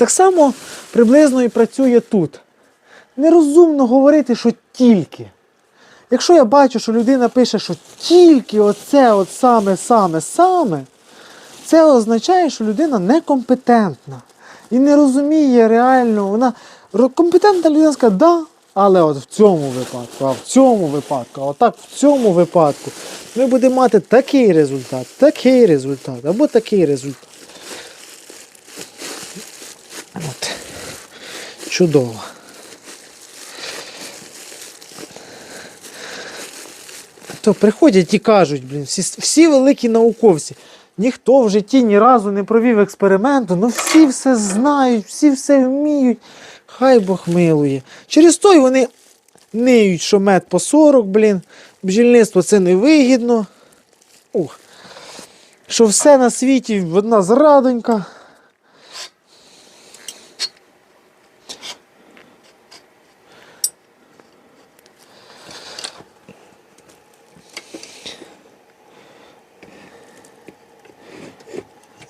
Так само приблизно і працює тут. Нерозумно говорити, що тільки. Якщо я бачу, що людина пише, що тільки оце, от саме, саме, саме, це означає, що людина некомпетентна і не розуміє реально. Вона компетентна людина скаже, да, але от в цьому випадку, а в цьому випадку, а отак в цьому випадку ми будемо мати такий результат, такий результат або такий результат. Чудово. То приходять і кажуть, блін, всі, всі великі науковці. Ніхто в житті ні разу не провів експерименту, ну всі все знають, всі все вміють. Хай Бог милує. Через то й вони ниють, що мед по 40, блін, бджільництво це невигідно. Ух. Що все на світі одна зрадонька.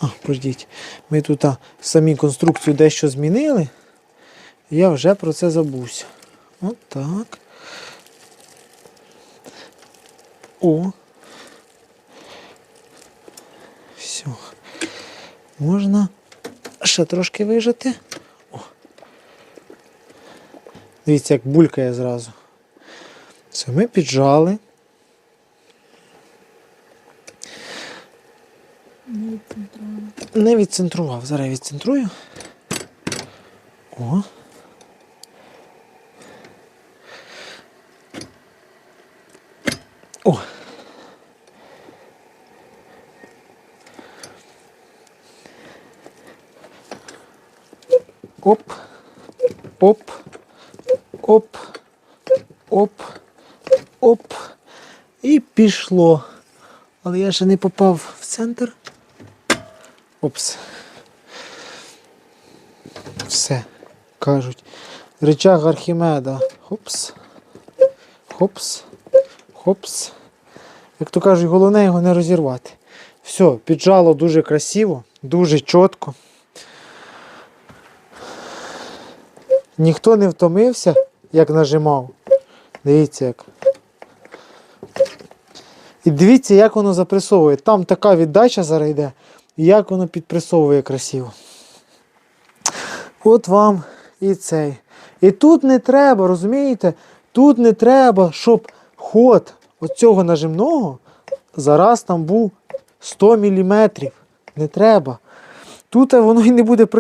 А, пождіть. Ми тут а, самі конструкцію дещо змінили. Я вже про це забувся. От так. О. Все. Можна ще трошки вижати. О. Дивіться, як булькає зразу. Все, ми піджали. Не відцентрував. Зараз я відцентрую. О. О. Оп. Оп. Оп. Оп. Оп. І пішло. Але я ще не попав в центр. Опс. Все. Кажуть. Речах Архімеда. Хопс. Хопс. Хопс. Як то кажуть, головне його не розірвати. Все, піджало дуже красиво, дуже чітко. Ніхто не втомився, як нажимав. Дивіться як. І дивіться, як воно запресовує. Там така віддача зараз йде, як воно підпресовує красиво. От вам і цей. І тут не треба, розумієте? Тут не треба, щоб ход оцього нажимного зараз там був 100 мм. Не треба. Тут воно і не буде